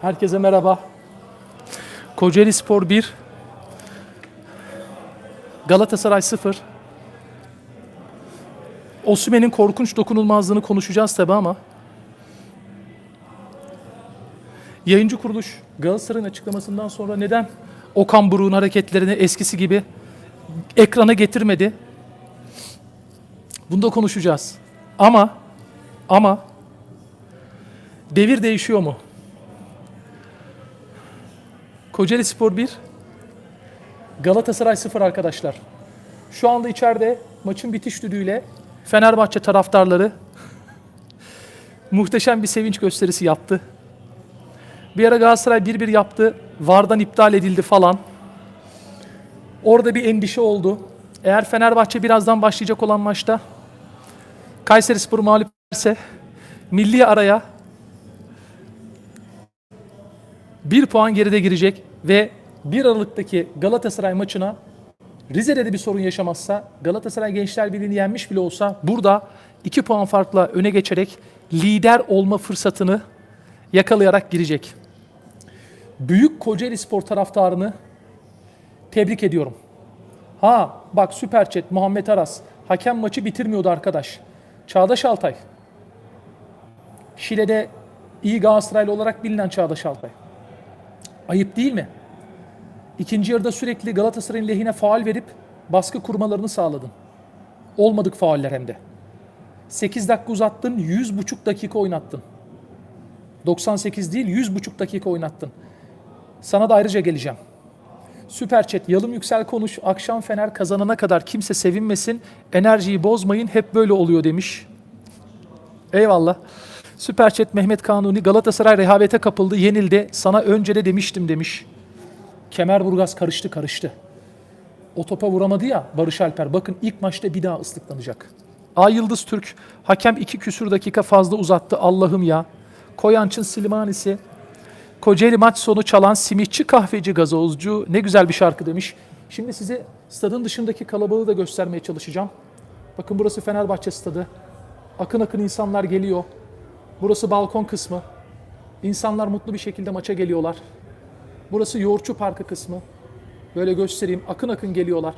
Herkese merhaba. Kocaeli Spor 1, Galatasaray 0. Osimhen'in korkunç dokunulmazlığını konuşacağız tabi ama yayıncı kuruluş Galatasaray'ın açıklamasından sonra neden Okan Buruk'un hareketlerini eskisi gibi ekrana getirmedi? Bunu da konuşacağız. Ama ama devir değişiyor mu? Kocaeli Spor 1, Galatasaray 0 arkadaşlar. Şu anda içeride maçın bitiş düdüğüyle Fenerbahçe taraftarları muhteşem bir sevinç gösterisi yaptı. Bir ara Galatasaray 1-1 yaptı. VAR'dan iptal edildi falan. Orada bir endişe oldu. Eğer Fenerbahçe birazdan başlayacak olan maçta Kayseri Spor mağlup ederse milli araya bir puan geride girecek ve 1 Aralık'taki Galatasaray maçına Rize'de de bir sorun yaşamazsa Galatasaray Gençler Birliği'ni yenmiş bile olsa burada 2 puan farkla öne geçerek lider olma fırsatını yakalayarak girecek. Büyük Kocaeli Spor taraftarını tebrik ediyorum. Ha bak süper chat Muhammed Aras. Hakem maçı bitirmiyordu arkadaş. Çağdaş Altay. Şile'de iyi Galatasaraylı olarak bilinen Çağdaş Altay. Ayıp değil mi? İkinci yarıda sürekli Galatasaray'ın lehine faal verip baskı kurmalarını sağladın. Olmadık fauller hem de. 8 dakika uzattın, 100,5 dakika oynattın. 98 değil, 100,5 dakika oynattın. Sana da ayrıca geleceğim. Süper chat, yalım yüksel konuş, akşam Fener kazanana kadar kimse sevinmesin, enerjiyi bozmayın, hep böyle oluyor demiş. Eyvallah. Süper chat Mehmet Kanuni, Galatasaray rehavete kapıldı, yenildi, sana önce de demiştim demiş. Kemerburgaz karıştı karıştı. O topa vuramadı ya Barış Alper. Bakın ilk maçta bir daha ıslıklanacak. Ay Yıldız Türk hakem iki küsür dakika fazla uzattı Allah'ım ya. Koyanç'ın Silimanisi. Kocaeli maç sonu çalan simitçi kahveci gazozcu ne güzel bir şarkı demiş. Şimdi size stadın dışındaki kalabalığı da göstermeye çalışacağım. Bakın burası Fenerbahçe stadı. Akın akın insanlar geliyor. Burası balkon kısmı. İnsanlar mutlu bir şekilde maça geliyorlar. Burası Yoğurtçu Parkı kısmı. Böyle göstereyim. Akın akın geliyorlar.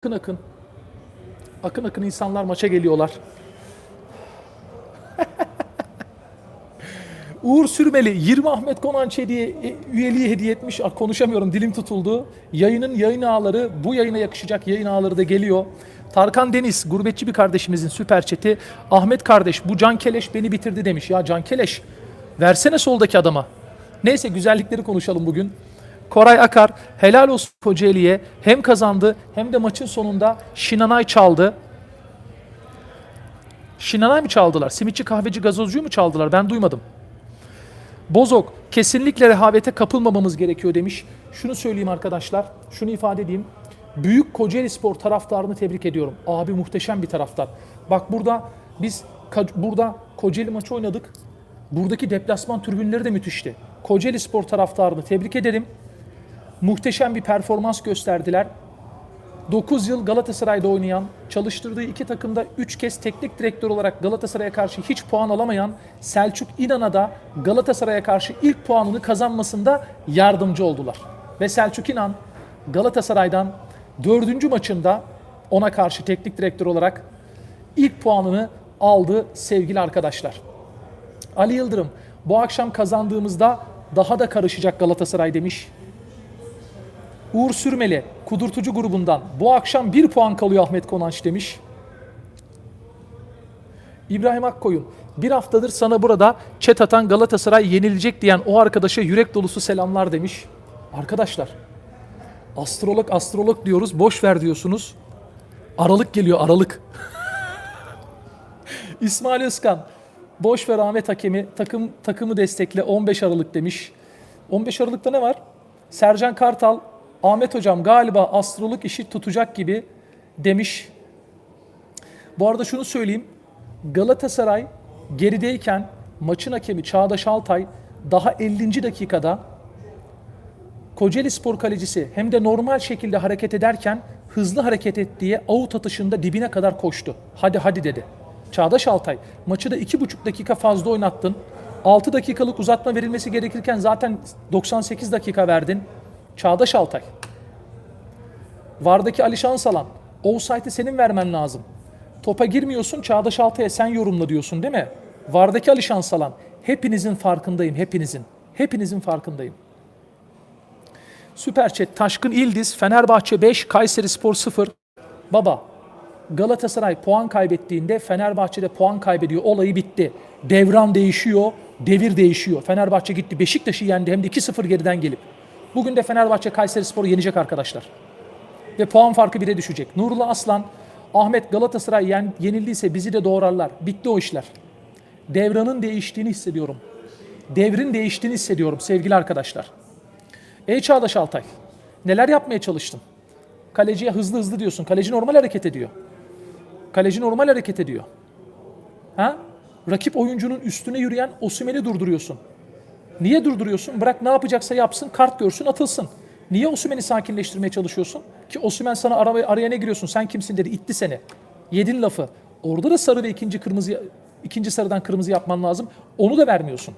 Akın akın. Akın akın insanlar maça geliyorlar. Uğur Sürmeli 20 Ahmet Konanç hediye, e, üyeliği hediye etmiş. Ah, Konuşamıyorum dilim tutuldu. Yayının yayın ağları bu yayına yakışacak yayın ağları da geliyor. Tarkan Deniz gurbetçi bir kardeşimizin süper chat'i. Ahmet kardeş bu Can Keleş beni bitirdi demiş. Ya Can Keleş versene soldaki adama. Neyse güzellikleri konuşalım bugün. Koray Akar helal olsun Kocaeli'ye hem kazandı hem de maçın sonunda Şinanay çaldı. Şinanay mı çaldılar? Simitçi kahveci gazozcuyu mu çaldılar? Ben duymadım. Bozok kesinlikle rehavete kapılmamamız gerekiyor demiş. Şunu söyleyeyim arkadaşlar, şunu ifade edeyim. Büyük Kocaeli Spor taraftarını tebrik ediyorum. Abi muhteşem bir taraftar. Bak burada biz burada Kocaeli maçı oynadık. Buradaki deplasman tribünleri de müthişti. Kocaeli Spor taraftarını tebrik ederim. Muhteşem bir performans gösterdiler. 9 yıl Galatasaray'da oynayan, çalıştırdığı iki takımda 3 kez teknik direktör olarak Galatasaray'a karşı hiç puan alamayan Selçuk İnan'a da Galatasaray'a karşı ilk puanını kazanmasında yardımcı oldular. Ve Selçuk İnan Galatasaray'dan dördüncü maçında ona karşı teknik direktör olarak ilk puanını aldı sevgili arkadaşlar. Ali Yıldırım bu akşam kazandığımızda daha da karışacak Galatasaray demiş. Uğur Sürmeli kudurtucu grubundan bu akşam bir puan kalıyor Ahmet Konanç demiş. İbrahim Akkoyun bir haftadır sana burada chat atan Galatasaray yenilecek diyen o arkadaşa yürek dolusu selamlar demiş. Arkadaşlar astrolog astrolog diyoruz boş ver diyorsunuz. Aralık geliyor Aralık. İsmail Özkan boş ver Ahmet Hakemi takım takımı destekle 15 Aralık demiş. 15 Aralık'ta ne var? Sercan Kartal Ahmet hocam galiba astrolog işi tutacak gibi demiş. Bu arada şunu söyleyeyim. Galatasaray gerideyken maçın hakemi Çağdaş Altay daha 50. dakikada Kocaeli Spor kalecisi hem de normal şekilde hareket ederken hızlı hareket et diye avut atışında dibine kadar koştu. Hadi hadi dedi. Çağdaş Altay maçı da 2,5 dakika fazla oynattın. 6 dakikalık uzatma verilmesi gerekirken zaten 98 dakika verdin. Çağdaş Altay. Vardaki Alişan Salan. Offside'ı senin vermen lazım. Topa girmiyorsun Çağdaş Altay'a sen yorumla diyorsun değil mi? Vardaki Alişan Salan. Hepinizin farkındayım, hepinizin. Hepinizin farkındayım. Süper Chat, Taşkın İldiz, Fenerbahçe 5, Kayseri Spor 0. Baba, Galatasaray puan kaybettiğinde Fenerbahçe'de puan kaybediyor. Olayı bitti. Devran değişiyor, devir değişiyor. Fenerbahçe gitti Beşiktaş'ı yendi hem de 2-0 geriden gelip. Bugün de Fenerbahçe Kayseri Spor'u yenecek arkadaşlar. Ve puan farkı 1'e düşecek. Nurullah Aslan, Ahmet Galatasaray yen, yenildiyse bizi de doğrarlar. Bitti o işler. Devranın değiştiğini hissediyorum. Devrin değiştiğini hissediyorum sevgili arkadaşlar. Ey Çağdaş Altay, neler yapmaya çalıştın? Kaleciye hızlı hızlı diyorsun. Kaleci normal hareket ediyor. Kaleci normal hareket ediyor. Ha? Rakip oyuncunun üstüne yürüyen Osimhen'i durduruyorsun. Niye durduruyorsun? Bırak ne yapacaksa yapsın, kart görsün, atılsın. Niye Osimhen'i sakinleştirmeye çalışıyorsun? Ki Osimhen sana araya, araya ne giriyorsun? Sen kimsin dedi, itti seni. Yedin lafı. Orada da sarı ve ikinci kırmızı ikinci sarıdan kırmızı yapman lazım. Onu da vermiyorsun.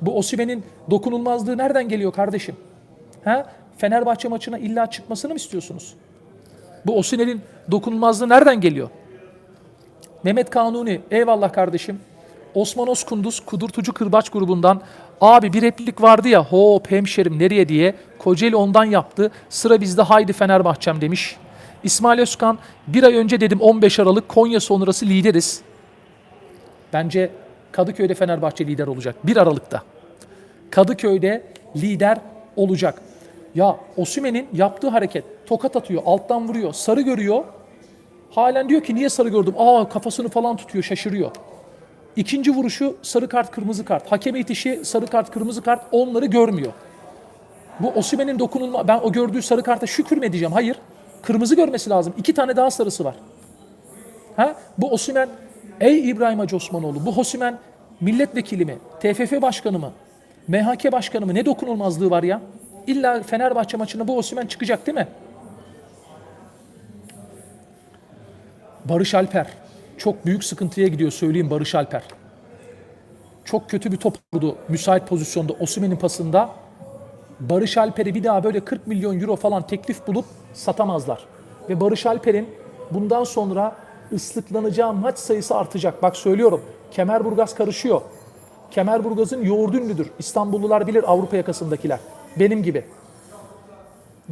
Bu Osimhen'in dokunulmazlığı nereden geliyor kardeşim? Ha? Fenerbahçe maçına illa çıkmasını mı istiyorsunuz? Bu Osimhen'in dokunulmazlığı nereden geliyor? Mehmet Kanuni, eyvallah kardeşim. Osman Oskunduz, Kudurtucu Kırbaç grubundan. Abi bir replik vardı ya, hop hemşerim nereye diye. Kocaeli ondan yaptı. Sıra bizde haydi Fenerbahçem demiş. İsmail Özkan, bir ay önce dedim 15 Aralık Konya sonrası lideriz. Bence Kadıköy'de Fenerbahçe lider olacak. 1 Aralık'ta. Kadıköy'de lider olacak. Ya Osimhen'in yaptığı hareket tokat atıyor, alttan vuruyor, sarı görüyor. Halen diyor ki niye sarı gördüm? Aa kafasını falan tutuyor, şaşırıyor. İkinci vuruşu sarı kart, kırmızı kart. Hakeme itişi sarı kart, kırmızı kart onları görmüyor. Bu Osimhen'in dokunulma ben o gördüğü sarı karta şükür mü edeceğim? Hayır. Kırmızı görmesi lazım. İki tane daha sarısı var. Ha? Bu Osimhen ey İbrahim Hacı Osmanoğlu bu Osimhen milletvekili mi? TFF başkanı mı? MHK başkanı mı? Ne dokunulmazlığı var ya? İlla Fenerbahçe maçına bu Osimhen çıkacak değil mi? Barış Alper. Çok büyük sıkıntıya gidiyor söyleyeyim Barış Alper. Çok kötü bir top vurdu müsait pozisyonda Osimhen'in pasında. Barış Alper'i bir daha böyle 40 milyon euro falan teklif bulup satamazlar. Ve Barış Alper'in bundan sonra ıslıklanacağı maç sayısı artacak. Bak söylüyorum. Kemerburgaz karışıyor. Kemerburgaz'ın yoğurdu ünlüdür. İstanbullular bilir Avrupa yakasındakiler. Benim gibi.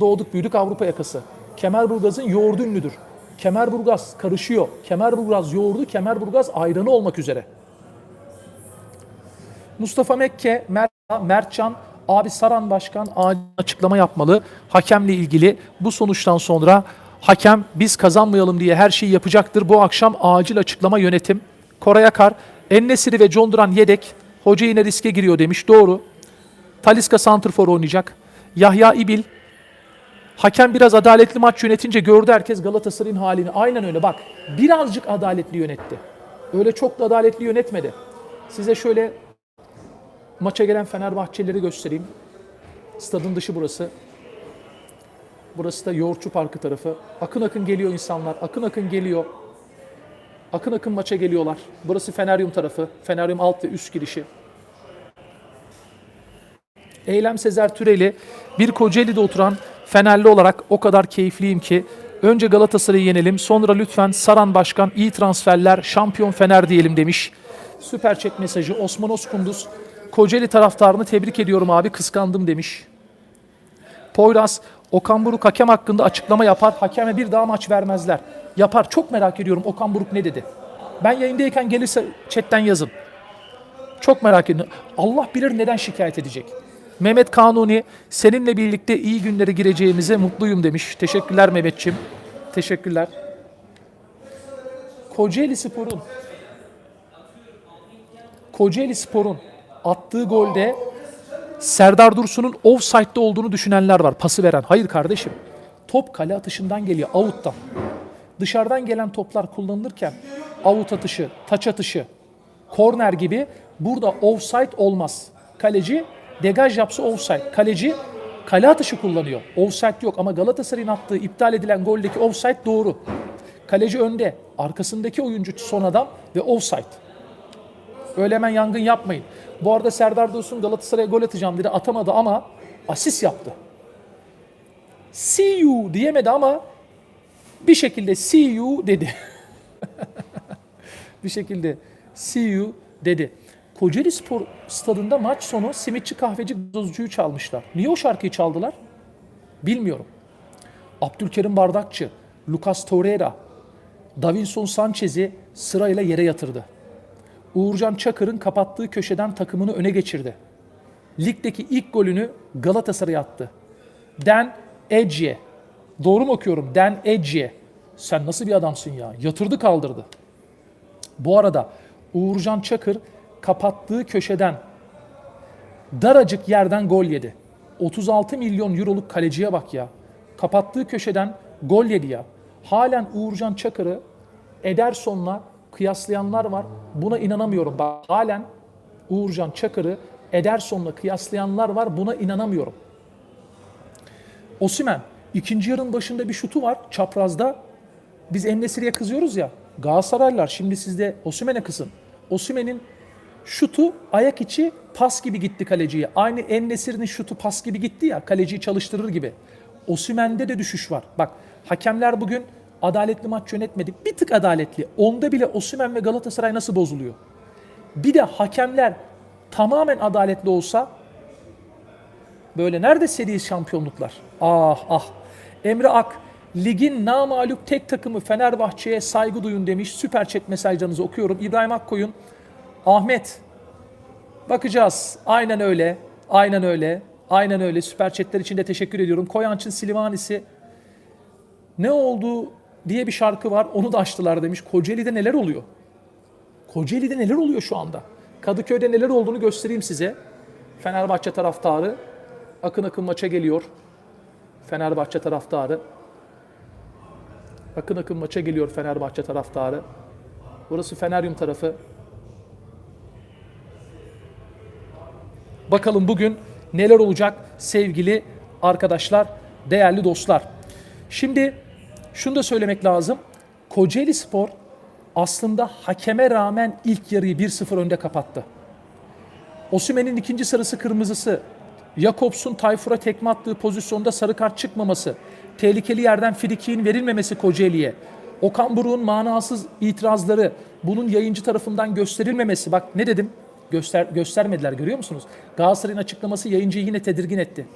Doğduk büyüdük Avrupa yakası. Kemerburgaz'ın yoğurdu ünlüdür. Kemerburgaz karışıyor. Kemerburgaz yoğurdu, Kemerburgaz ayranı olmak üzere. Mustafa Mekke, Mert, Mertcan, abi Saran Başkan acil açıklama yapmalı. Hakemle ilgili bu sonuçtan sonra hakem biz kazanmayalım diye her şeyi yapacaktır. Bu akşam acil açıklama yönetim. Koray Akar, Ennesiri ve John yedek. Hoca yine riske giriyor demiş. Doğru. Taliska Santrfor oynayacak. Yahya İbil, Hakem biraz adaletli maç yönetince gördü herkes Galatasaray'ın halini. Aynen öyle bak. Birazcık adaletli yönetti. Öyle çok da adaletli yönetmedi. Size şöyle maça gelen Fenerbahçelileri göstereyim. Stadın dışı burası. Burası da Yoğurtçu Parkı tarafı. Akın akın geliyor insanlar. Akın akın geliyor. Akın akın maça geliyorlar. Burası Feneryum tarafı. Feneryum alt ve üst girişi. Eylem Sezer Türeli bir Kocaeli'de oturan Fenerli olarak o kadar keyifliyim ki önce Galatasaray'ı yenelim sonra lütfen Saran Başkan iyi transferler şampiyon Fener diyelim demiş. Süper chat mesajı Osman Oskunduz Kocaeli taraftarını tebrik ediyorum abi kıskandım demiş. Poyraz Okan Buruk hakem hakkında açıklama yapar. Hakeme bir daha maç vermezler. Yapar. Çok merak ediyorum Okan Buruk ne dedi. Ben yayındayken gelirse chatten yazın. Çok merak ediyorum. Allah bilir neden şikayet edecek. Mehmet Kanuni seninle birlikte iyi günlere gireceğimize mutluyum demiş. Teşekkürler Mehmetçim. Teşekkürler. Kocaeli Spor'un Kocaeli Spor'un attığı golde Serdar Dursun'un offside'de olduğunu düşünenler var. Pası veren. Hayır kardeşim. Top kale atışından geliyor. Out'tan. Dışarıdan gelen toplar kullanılırken out atışı, taç atışı, korner gibi burada offside olmaz. Kaleci degaj yapsa offside. Kaleci kale atışı kullanıyor. Offside yok ama Galatasaray'ın attığı iptal edilen goldeki offside doğru. Kaleci önde, arkasındaki oyuncu son adam ve offside. Öyle hemen yangın yapmayın. Bu arada Serdar Dursun Galatasaray'a gol atacağım dedi. Atamadı ama asist yaptı. See you diyemedi ama bir şekilde see you dedi. bir şekilde see you dedi. Kocaeli Spor stadında maç sonu simitçi kahveci gazozcuyu çalmışlar. Niye o şarkıyı çaldılar? Bilmiyorum. Abdülkerim Bardakçı, Lucas Torreira, Davinson Sanchez'i sırayla yere yatırdı. Uğurcan Çakır'ın kapattığı köşeden takımını öne geçirdi. Ligdeki ilk golünü Galatasaray'a attı. Dan Ece. Doğru mu okuyorum? Dan Ece. Sen nasıl bir adamsın ya? Yatırdı kaldırdı. Bu arada Uğurcan Çakır kapattığı köşeden daracık yerden gol yedi. 36 milyon euroluk kaleciye bak ya. Kapattığı köşeden gol yedi ya. Halen Uğurcan Çakır'ı Ederson'la kıyaslayanlar var. Buna inanamıyorum. Bak halen Uğurcan Çakır'ı Ederson'la kıyaslayanlar var. Buna inanamıyorum. Osimen ikinci yarının başında bir şutu var çaprazda. Biz Ennesiri'ye kızıyoruz ya. Galatasaraylılar şimdi sizde Osimen'e kızın. Osimen'in şutu ayak içi pas gibi gitti kaleciye. Aynı Ennesiri'nin şutu pas gibi gitti ya kaleciyi çalıştırır gibi. Osimen'de de düşüş var. Bak hakemler bugün adaletli maç yönetmedik. Bir tık adaletli. Onda bile Osimen ve Galatasaray nasıl bozuluyor? Bir de hakemler tamamen adaletli olsa Böyle nerede seri şampiyonluklar? Ah ah. Emre Ak, ligin namalup tek takımı Fenerbahçe'ye saygı duyun demiş. Süper chat mesajlarınızı okuyorum. İbrahim Akkoyun, Ahmet. Bakacağız. Aynen öyle. Aynen öyle. Aynen öyle. Süper chatler için de teşekkür ediyorum. Koyanç'ın Silvanisi ne oldu diye bir şarkı var. Onu da açtılar demiş. Kocaeli'de neler oluyor? Kocaeli'de neler oluyor şu anda? Kadıköy'de neler olduğunu göstereyim size. Fenerbahçe taraftarı akın akın maça geliyor. Fenerbahçe taraftarı. Akın akın maça geliyor Fenerbahçe taraftarı. Burası Feneryum tarafı. Bakalım bugün neler olacak sevgili arkadaşlar, değerli dostlar. Şimdi şunu da söylemek lazım. Kocaeli Spor aslında hakeme rağmen ilk yarıyı 1-0 önde kapattı. Osimhen'in ikinci sarısı kırmızısı, Jakobs'un Tayfur'a tekme attığı pozisyonda sarı kart çıkmaması, tehlikeli yerden frikiğin verilmemesi Kocaeli'ye, Okan Buruk'un manasız itirazları, bunun yayıncı tarafından gösterilmemesi. Bak ne dedim? Göster, göstermediler görüyor musunuz? Galatasaray'ın açıklaması yayıncıyı yine tedirgin etti.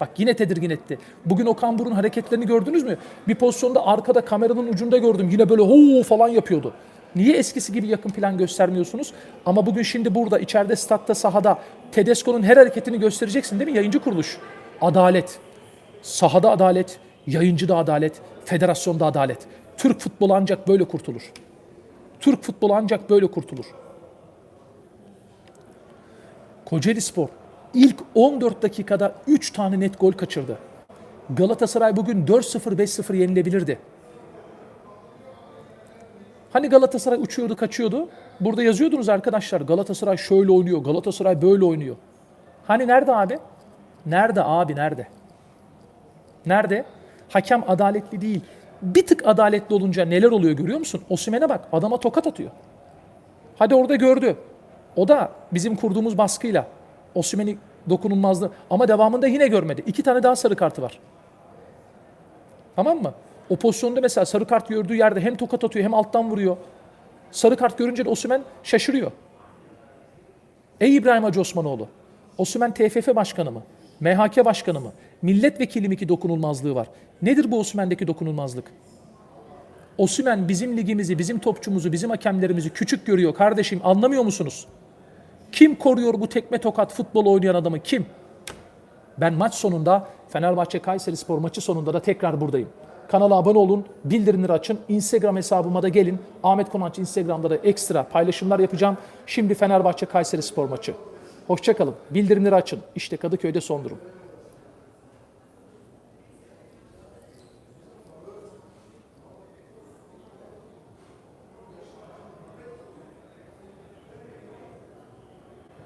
Bak yine tedirgin etti. Bugün Okan Buruk'un hareketlerini gördünüz mü? Bir pozisyonda arkada kameranın ucunda gördüm. Yine böyle hoo falan yapıyordu. Niye eskisi gibi yakın plan göstermiyorsunuz? Ama bugün şimdi burada içeride statta sahada Tedesco'nun her hareketini göstereceksin değil mi? Yayıncı kuruluş. Adalet. Sahada adalet, yayıncıda adalet, federasyonda adalet. Türk futbolu ancak böyle kurtulur. Türk futbolu ancak böyle kurtulur. Kocaeli Spor ilk 14 dakikada 3 tane net gol kaçırdı. Galatasaray bugün 4-0 5-0 yenilebilirdi. Hani Galatasaray uçuyordu, kaçıyordu? Burada yazıyordunuz arkadaşlar. Galatasaray şöyle oynuyor, Galatasaray böyle oynuyor. Hani nerede abi? Nerede abi, nerede? Nerede? Hakem adaletli değil. Bir tık adaletli olunca neler oluyor görüyor musun? Osimhen'e bak, adama tokat atıyor. Hadi orada gördü. O da bizim kurduğumuz baskıyla Osimhen'i dokunulmazdı. Ama devamında yine görmedi. İki tane daha sarı kartı var. Tamam mı? O pozisyonda mesela sarı kart gördüğü yerde hem tokat atıyor hem alttan vuruyor. Sarı kart görünce de Osimhen şaşırıyor. Ey İbrahim Hacı Osmanoğlu, Osimhen TFF başkanı mı? MHK başkanı mı? Milletvekili mi ki dokunulmazlığı var? Nedir bu Osimhen'deki dokunulmazlık? Osimhen bizim ligimizi, bizim topçumuzu, bizim hakemlerimizi küçük görüyor kardeşim anlamıyor musunuz? Kim koruyor bu tekme tokat futbol oynayan adamı kim? Ben maç sonunda Fenerbahçe Kayseri Spor maçı sonunda da tekrar buradayım. Kanala abone olun, bildirimleri açın. Instagram hesabıma da gelin. Ahmet Konanç Instagram'da da ekstra paylaşımlar yapacağım. Şimdi Fenerbahçe Kayseri Spor maçı. Hoşçakalın. Bildirimleri açın. İşte Kadıköy'de son durum.